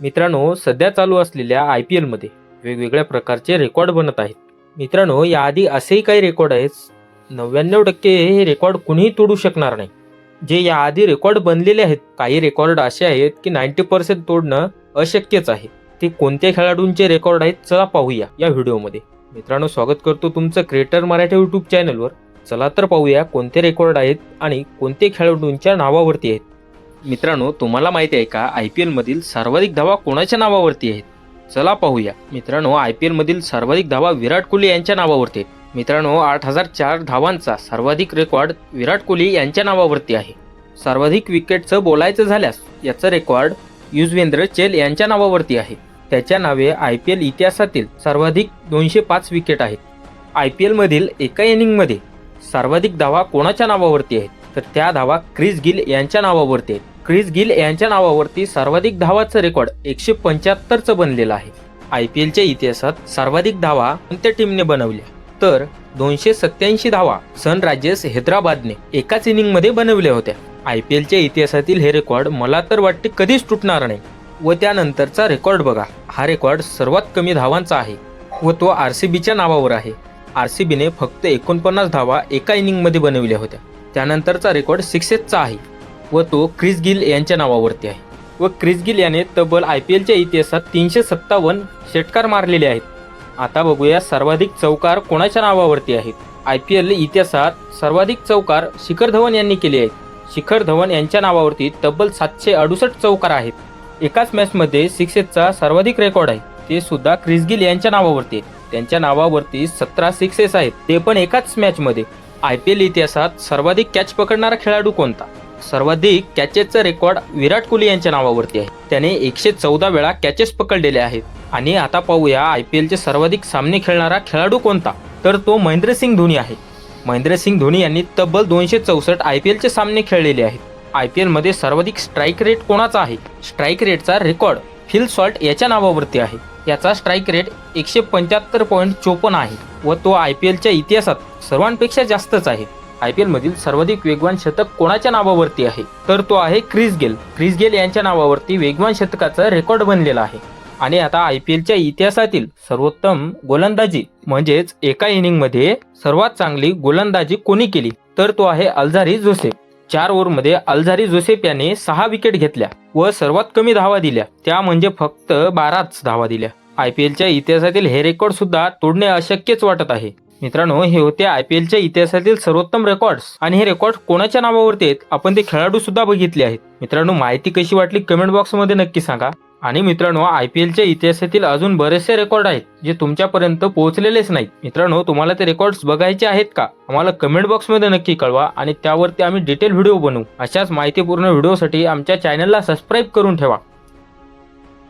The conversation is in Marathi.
मित्रांनो सध्या चालू असलेल्या आय पी एलमध्ये वेगवेगळ्या प्रकारचे रेकॉर्ड बनत आहेत. मित्रांनो याआधी असेही काही रेकॉर्ड आहेत. नव्याण्णव टक्के हे रेकॉर्ड कुणीही तोडू शकणार नाही. जे याआधी रेकॉर्ड बनलेले आहेत काही रेकॉर्ड असे आहेत की नाईन्टी पर्सेंट तोडणं अशक्यच आहे. ते कोणत्या खेळाडूंचे रेकॉर्ड आहेत चला पाहूया या व्हिडिओमध्ये. मित्रांनो स्वागत करतो तुमचं क्रिएटर मराठी यूट्यूब चॅनलवर चला तर पाहूया कोणते रेकॉर्ड आहेत आणि कोणते खेळाडूंच्या नावावरती आहेत. मित्रांनो तुम्हाला माहिती आहे का आय पी एलमधील सर्वाधिक धावा कोणाच्या नावावरती आहेत? चला पाहूया. मित्रांनो आय पी एलमधील सर्वाधिक धावा विराट कोहली यांच्या नावावरती आहेत. मित्रांनो आठ हजार चार धावांचा सर्वाधिक रेकॉर्ड विराट कोहली यांच्या नावावरती आहे. सर्वाधिक विकेटचं बोलायचं झाल्यास याचं रेकॉर्ड युजवेंद्र चेल यांच्या नावावरती आहे. त्याच्या नावे आय पी एल इतिहासातील सर्वाधिक दोनशे पाच विकेट आहेत. आय पी एलमधील एका इनिंगमध्ये सर्वाधिक धावा कोणाच्या नावावरती आहेत? तर त्या धावा क्रिस गिल यांच्या नावावरती आहेत. क्रिस गिल यांच्या नावावरती सर्वाधिक धावाचं रेकॉर्ड एकशे पंच्याहत्तरचं बनलेलं आहे. आय पी एलच्या इतिहासात सर्वाधिक धावा कोणत्या टीमने बनवल्या? तर दोनशे सत्याऐंशी धावा सनरायझर्स हैदराबादने एकाच इनिंगमध्ये बनवल्या होत्या. आय पी एलच्या इतिहासातील हे रेकॉर्ड मला तर वाटते कधीच तुटणार नाही. व त्यानंतरचा रेकॉर्ड बघा. हा रेकॉर्ड सर्वात कमी धावांचा आहे व तो आर सी बीच्या नावावर आहे. आर सी बीने फक्त एकोणपन्नास धावा एका इनिंगमध्ये बनविल्या होत्या. त्यानंतरचा रेकॉर्ड सिक्सेसचा आहे व तो क्रिस गिल यांच्या नावावरती आहे. व क्रिस गिल याने तब्बल आय पी एलच्या इतिहासात तीनशे सत्तावन्न षटकार मारलेले आहेत. आता बघूया सर्वाधिक चौकार कोणाच्या नावावरती आहेत. आय पी एल इतिहासात सर्वाधिक चौकार शिखर धवन यांनी केले आहेत. शिखर धवन यांच्या नावावरती तब्बल सातशे अडुसष्ट चौकार आहेत. एकाच मॅचमध्ये सिक्सेसचा सर्वाधिक रेकॉर्ड आहे. ते सुद्धा क्रिस गिल यांच्या नावावरती आहे. त्यांच्या नावावरती सतरा सिक्सेस आहेत. ते पण एकाच मॅचमध्ये आय पी एल इतिहासात सर्वाधिक कॅच पकडणारा खेळाडू कोणता? सर्वाधिक कॅचेसचा रेकॉर्ड विराट कोहली यांच्या नावावरती आहे. त्याने एकशे चौदा वेळा कॅचेस पकडलेले आहेत. आणि आता पाहूया आय पी एलचे सर्वाधिक सामने खेळणारा खेळाडू कोणता? तर तो महेंद्रसिंग धोनी आहे. महेंद्रसिंग धोनी यांनी तब्बल दोनशे चौसष्ट आय पी एलचे सामने खेळलेले आहेत. आय पी एलमध्ये सर्वाधिक स्ट्राईक रेट कोणाचा आहे? स्ट्राईक रेटचा रेकॉर्ड फिल सॉल्ट याच्या नावावरती आहे. याचा स्ट्राईक रेट एकशे पंच्याहत्तर पॉईंट चोपन्न आहे व तो आय पी एलच्या इतिहासात सर्वांपेक्षा जास्तच आहे. आय पी एलमधील सर्वाधिक वेगवान शतक कोणाच्या नावावरती आहे? तर तो आहे क्रिस गेल. क्रिस गेल यांच्या नावावरती वेगवान शतकाचा रेकॉर्ड बनलेला आहे. आणि आता आय पी एलच्या इतिहासातील सर्वोत्तम गोलंदाजी म्हणजेच एका इनिंगमध्ये सर्वात चांगली गोलंदाजी कोणी केली? तर तो आहे अल्झारी जोसेफ. चार ओव्हरमध्ये अल्झारी जोसेफ याने सहा विकेट घेतल्या व सर्वात कमी धावा दिल्या. त्या म्हणजे फक्त बाराच धावा दिल्या. आय पी एलच्या इतिहासातील हे रेकॉर्ड सुद्धा तोडणे अशक्यच वाटत आहे. मित्रांनो हे होते आय पी एलच्या इतिहासातील सर्वोत्तम रेकॉर्ड्स. आणि हे रेकॉर्ड कोणाच्या नावावरती आहेत? आपण ते खेळाडू सुद्धा बघितले आहेत. मित्रांनो माहिती कशी वाटली? कमेंट बॉक्समध्ये नक्की सांगा. आणि मित्रांनो आय पी एलच्या इतिहासातील अजून बरेचसे रेकॉर्ड आहेत जे तुमच्यापर्यंत पोहोचलेलेच नाहीत. मित्रांनो तुम्हाला ते रेकॉर्ड्स बघायचे आहेत का? आम्हाला कमेंट बॉक्समध्ये नक्की कळवा आणि त्यावरती आम्ही डिटेल व्हिडिओ बनवू. अशाच माहितीपूर्ण व्हिडिओसाठी आमच्या चॅनलला सबस्क्राईब करून ठेवा.